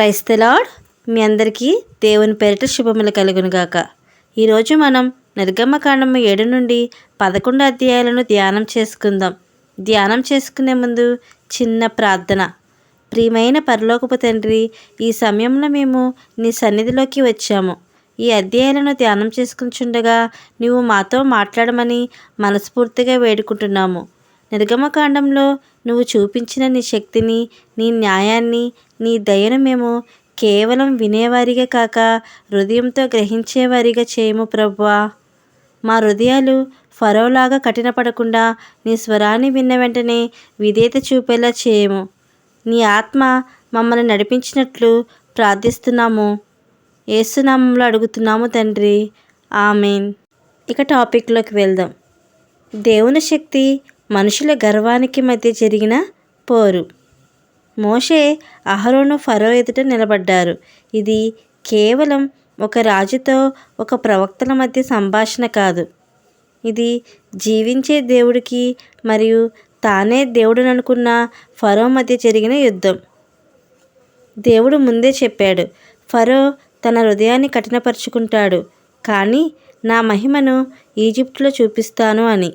క్రైస్తలాడ్ మీ అందరికీ దేవుని పేరిట శుభములు కలుగునుగాక. ఈరోజు మనం నిర్గమకాండము ఏడు నుండి పదకొండు అధ్యాయాలను ధ్యానం చేసుకుందాం. ధ్యానం చేసుకునే ముందు చిన్న ప్రార్థన. ప్రియమైన పరలోకపు తండ్రి ఈ సమయంలో మేము నీ సన్నిధిలోకి వచ్చాము. ఈ అధ్యాయాలను ధ్యానం చేసుకుంటుండగా నువ్వు మాతో మాట్లాడమని మనస్ఫూర్తిగా వేడుకుంటున్నాము. నిర్గమకాండంలో నువ్వు చూపించిన నీ శక్తిని నీ న్యాయాన్ని నీ దయను మేము కేవలం వినేవారిగా కాక హృదయంతో గ్రహించేవారిగా చేయము ప్రభువా. మా హృదయాలు ఫరోలాగా కఠినపడకుండా నీ స్వరాన్ని విన్న వెంటనే విధేయత చూపేలా చేయము. నీ ఆత్మ మమ్మల్ని నడిపించినట్లు ప్రార్థిస్తున్నాము. ఏసునామంలో అడుగుతున్నాము తండ్రి. ఆమెన్. ఇక టాపిక్లోకి వెళ్దాం. దేవుని శక్తి మనుషుల గర్వానికి మధ్య జరిగిన పోరు. మోషే అహరోను ఫరో ఎదుట నిలబడ్డారు. ఇది కేవలం ఒక రాజుతో ఒక ప్రవక్తల మధ్య సంభాషణ కాదు. ఇది జీవించే దేవుడికి మరియు తానే దేవుడుననుకున్న ఫరో మధ్య జరిగిన యుద్ధం. దేవుడు ముందే చెప్పాడు ఫరో తన హృదయాన్ని కఠినపరుచుకుంటాడు కానీ నా మహిమను ఈజిప్టులో చూపిస్తాను అని.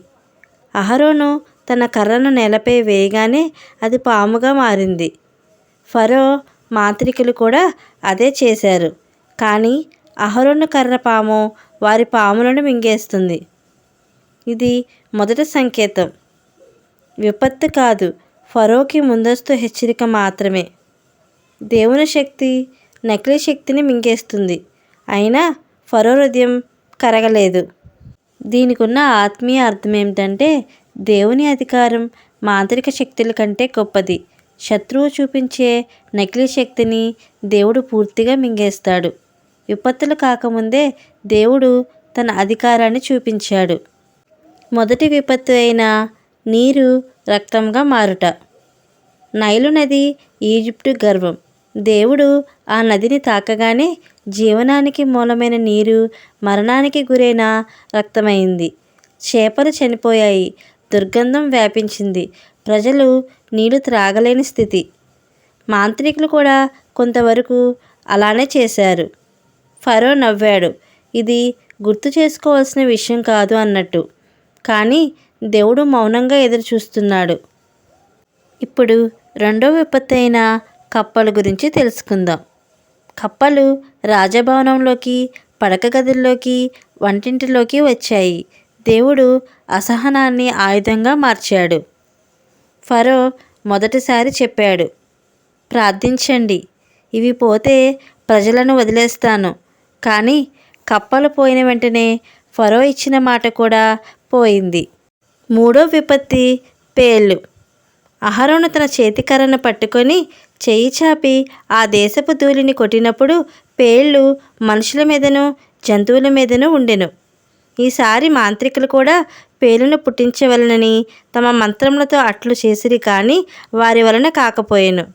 అహరోను తన కర్రను నేలపై వేయగానే అది పాముగా మారింది. ఫరో మాంత్రికులు కూడా అదే చేశారు. కానీ అహరోను కర్ర పాము వారి పాములను మింగేస్తుంది. ఇది మొదటి సంకేతం. విపత్తు కాదు ఫరోకి ముందస్తు హెచ్చరిక మాత్రమే. దేవుని శక్తి నకిలీ శక్తిని మింగేస్తుంది. అయినా ఫరో హృదయం కరగలేదు. దీనికి ఉన్న ఆత్మీయ అర్థం ఏమిటంటే దేవుని అధికారం మాంత్రిక శక్తుల కంటే గొప్పది. శత్రువు చూపించే నకిలీ శక్తిని దేవుడు పూర్తిగా మింగేస్తాడు. విపత్తులు కాకముందే దేవుడు తన అధికారాన్ని చూపించాడు. మొదటి విపత్తు అయిన నీరు రక్తంగా మారుట. నైలు నది ఈజిప్టు గర్వం. దేవుడు ఆ నదిని తాకగానే జీవనానికి మూలమైన నీరు మరణానికి గురైన రక్తమైంది. చేపలు చనిపోయాయి. దుర్గంధం వ్యాపించింది. ప్రజలు నీళ్ళు త్రాగలేని స్థితి. మాంత్రికులు కూడా కొంతవరకు అలానే చేశారు. ఫరో నవ్వాడు. ఇది గుర్తు చేసుకోవాల్సిన విషయం కాదు అన్నట్టు. కానీ దేవుడు మౌనంగా ఎదురు చూస్తున్నాడు ఇప్పుడు రెండో విపత్తు అయిన కప్పల గురించి తెలుసుకుందాం. కప్పలు రాజభవనంలోకి పడక గదుల్లోకి వంటింటిలోకి వచ్చాయి. దేవుడు అసహనాన్ని ఆయుధంగా మార్చాడు. ఫరో మొదటిసారి చెప్పాడు ప్రార్థించండి. ఇవి పోతే ప్రజలను వదిలేస్తాను. కానీ కప్పలు పోయిన వెంటనే ఫరో ఇచ్చిన మాట కూడా పోయింది. మూడో విపత్తి పేళ్ళు అహరోను తన చేతికర్రను పట్టుకొని చేయి చాపి ఆ దేశపు ధూళిని కొట్టినప్పుడు పేళ్ళు మనుషుల మీదను జంతువుల మీదను ఉండెను. ఈసారి మాంత్రికులు కూడా పేలును పుట్టించవలనని తమ మంత్రములతో అట్లు చేసిరి కానీ వారి వలన కాకపోయాను.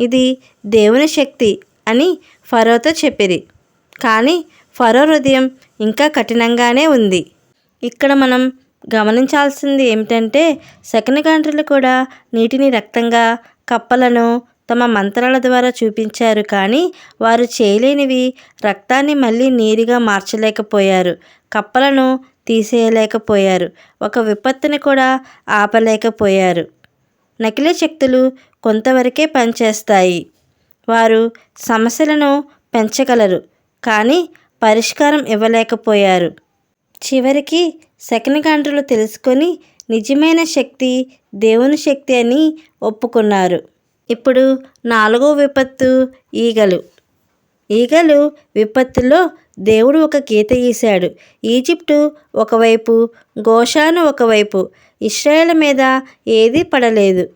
ఇది దేవుని శక్తి అని ఫరోతో చెప్పిరి. కానీ ఫరో హృదయం ఇంకా కఠినంగానే ఉంది. ఇక్కడ మనం గమనించాల్సింది ఏమిటంటే శకనగాండ్రులు కూడా నీటిని రక్తంగా కప్పలను తమ మంత్రాల ద్వారా చూపించారు కానీ వారు చేయలేనివి. రక్తాన్ని మళ్ళీ నీరుగా మార్చలేకపోయారు. కప్పలను తీసేయలేకపోయారు. ఒక విపత్తుని కూడా ఆపలేకపోయారు. నకిలీ శక్తులు కొంతవరకే పనిచేస్తాయి. వారు సమస్యలను పెంచగలరు కానీ పరిష్కారం ఇవ్వలేకపోయారు. చివరికి శకనగాండ్రులు తెలుసుకొని నిజమైన శక్తి దేవుని శక్తి అని ఒప్పుకున్నారు. ఇప్పుడు నాలుగో విపత్తు ఈగలు. ఈగలు విపత్తులో దేవుడు ఒక గీత గీశాడు. ఈజిప్టు ఒకవైపు గోషాను ఒకవైపు. ఇస్రాయేల్ మీద ఏదీ పడలేదు.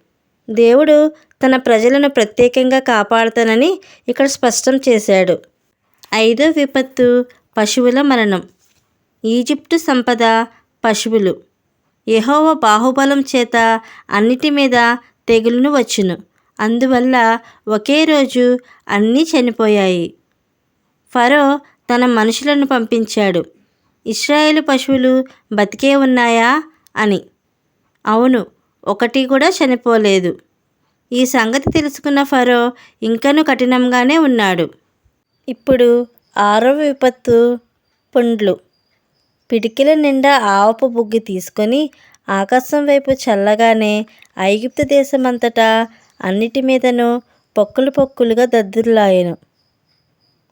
దేవుడు తన ప్రజలను ప్రత్యేకంగా కాపాడుతానని ఇక్కడ స్పష్టం చేశాడు. ఐదో విపత్తు పశువుల మరణం. ఈజిప్టు సంపద పశువులు. యహోవ బాహుబలం చేత అన్నిటి మీద తెగులును వచ్చును. అందువల్ల ఒకే రోజు అన్నీ చనిపోయాయి. ఫరో తన మనుషులను పంపించాడు. ఇస్రాయేలు పశువులు బతికే ఉన్నాయా? అని. అవును ఒకటి కూడా చనిపోలేదు. ఈ సంగతి తెలుసుకున్న ఫరో ఇంకనూ కఠినంగానే ఉన్నాడు. ఇప్పుడు ఆరో విపత్తు పుండ్లు. పిడికిల నిండా ఆవపు బుగ్గి తీసుకొని ఆకాశం వైపు చల్లగానే ఐగిప్త దేశమంతటా అన్నిటి మీదను పొక్కులు పొక్కులుగా దద్దుర్లాయెను.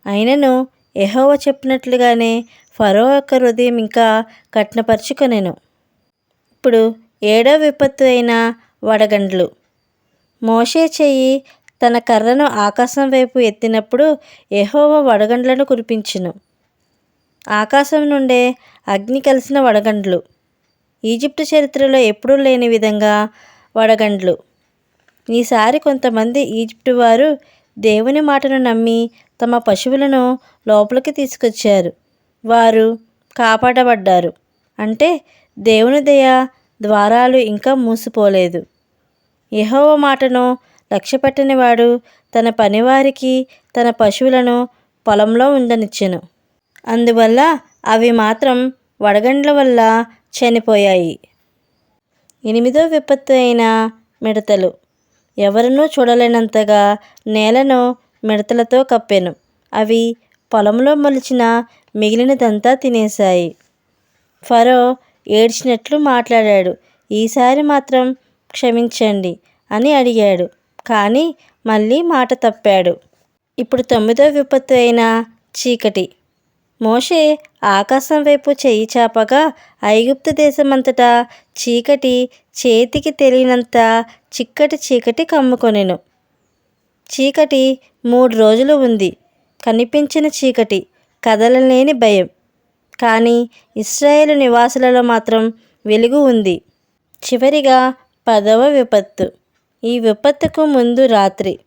అయినను ఎహోవ చెప్పినట్లుగానే ఫరో యొక్క హృదయం ఇంకా కఠినపరుచుకొనెను. ఇప్పుడు ఏడో విపత్తు అయిన వడగండ్లు. మోషే చెయ్యి తన కర్రను ఆకాశం వైపు ఎత్తినప్పుడు ఎహోవ వడగండ్లను కురిపించును. ఆకాశం నుండే అగ్ని కలిసిన వడగండ్లు. ఈజిప్టు చరిత్రలో ఎప్పుడూ లేని విధంగా వడగండ్లు. ఈసారి కొంతమంది ఈజిప్టు వారు దేవుని మాటను నమ్మి తమ పశువులను లోపలికి తీసుకొచ్చారు. వారు కాపాడబడ్డారు. అంటే దేవుని దయ ద్వారాలు ఇంకా మూసిపోలేదు. యహోవ మాటను లక్ష్యపెట్టనివాడు తన పనివారికి తన పశువులను పొలంలో ఉండనిచ్చెను. అందువల్ల అవి మాత్రం వడగండ్ల వల్ల చనిపోయాయి. ఎనిమిదో విపత్తు అయిన మిడతలు ఎవరినూ చూడలేనంతగా నేలను మిడతలతో కప్పెను. అవి పొలంలో మొలిచిన మిగిలినదంతా తినేశాయి. ఫరో ఏడ్చినట్లు మాట్లాడాడు. ఈసారి మాత్రం క్షమించండి అని అడిగాడు. కానీ మళ్ళీ మాట తప్పాడు. ఇప్పుడు తొమ్మిదో విపత్తు అయిన చీకటి. మోషే ఆకాశం వైపు చెయ్యి చాపగా ఐగుప్తు దేశమంతటా చీకటి చేతికి తెలియనంత చిక్కటి చీకటి కమ్ముకొనెను. చీకటి మూడు రోజులు ఉంది. కనిపించిన చీకటి కదలలేని భయం. కానీ ఇస్రాయేల్ నివాసులలో మాత్రం వెలుగు ఉంది. చివరిగా పదవ విపత్తు. ఈ విపత్తుకు ముందు రాత్రి.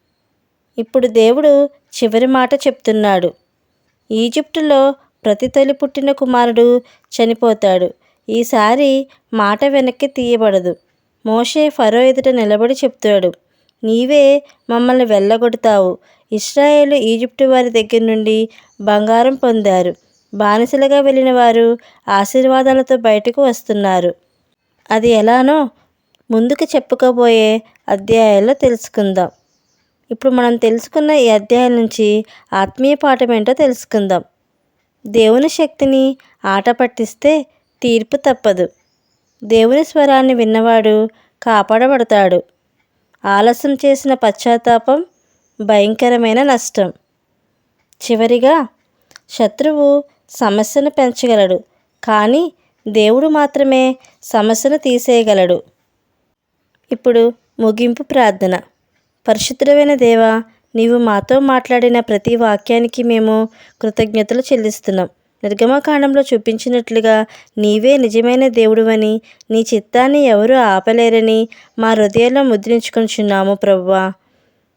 ఇప్పుడు దేవుడు చివరి మాట చెప్తున్నాడు. ఈజిప్టులో ప్రతి తొలి పుట్టిన కుమారుడు చనిపోతాడు. ఈసారి మాట వెనక్కి తీయబడదు. మోషే ఫరో ఎదుట నిలబడి చెప్తాడు నీవే మమ్మల్ని వెళ్ళగొడతావు. ఇస్రాయేలు ఈజిప్టు వారి దగ్గర నుండి బంగారం పొందారు. బానిసలుగా వెళ్ళిన వారు ఆశీర్వాదాలతో బయటకు వస్తున్నారు. అది ఎలానో ముందుకు చెప్పుకోబోయే అధ్యాయాల్లో తెలుసుకుందాం. ఇప్పుడు మనం తెలుసుకున్న ఈ అధ్యాయం నుంచి ఆత్మీయ పాఠం ఏంటో తెలుసుకుందాం. దేవుని శక్తిని ఆట పట్టిస్తే తీర్పు తప్పదు. దేవుని స్వరాన్ని విన్నవాడు కాపాడబడతాడు. ఆలస్యం చేసిన పశ్చాత్తాపం భయంకరమైన నష్టం. చివరిగా శత్రువు సమస్యను పెంచగలడు కానీ దేవుడు మాత్రమే సమస్యను తీసేయగలడు. ఇప్పుడు ముగింపు ప్రార్థన. పరిశుద్ధమైన దేవ నీవు మాతో మాట్లాడిన ప్రతి వాక్యానికి మేము కృతజ్ఞతలు చెల్లిస్తున్నాం. నిర్గమకాండంలో చూపించినట్లుగా నీవే నిజమైన దేవుడువని నీ చిత్తాన్ని ఎవరు ఆపలేరని మా హృదయంలో ముద్రించుకుంటున్నాము ప్రభువా.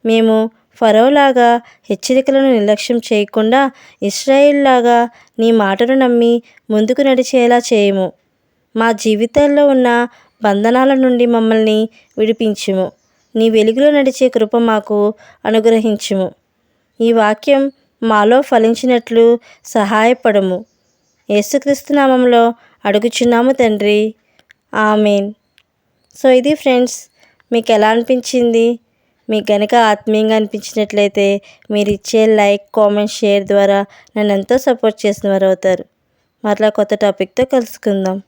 మేము ఫరోలాగా హెచ్చరికలను నిర్లక్ష్యం చేయకుండా ఇస్రాయిల్లాగా నీ మాటను నమ్మి ముందుకు నడిచేలా చేయము. మా జీవితాల్లో ఉన్న బంధనాల నుండి మమ్మల్ని విడిపించుము. నీ వెలుగులో నడిచే కృప మాకు అనుగ్రహించుము. ఈ వాక్యం మాలో ఫలించినట్లు సహాయపడము. యేసుక్రీస్తు నామంలో అడుగుచున్నాము తండ్రి. ఆమెన్. సో ఇది ఫ్రెండ్స్ మీకు ఎలా అనిపించింది? మీకు కనుక ఆత్మీయంగా అనిపించినట్లయితే మీరు ఇచ్చే లైక్ కామెంట్ షేర్ ద్వారా నన్ను ఎంతో సపోర్ట్ చేసిన వారు అవుతారు. మరలా కొత్త టాపిక్తో కలుసుకుందాం.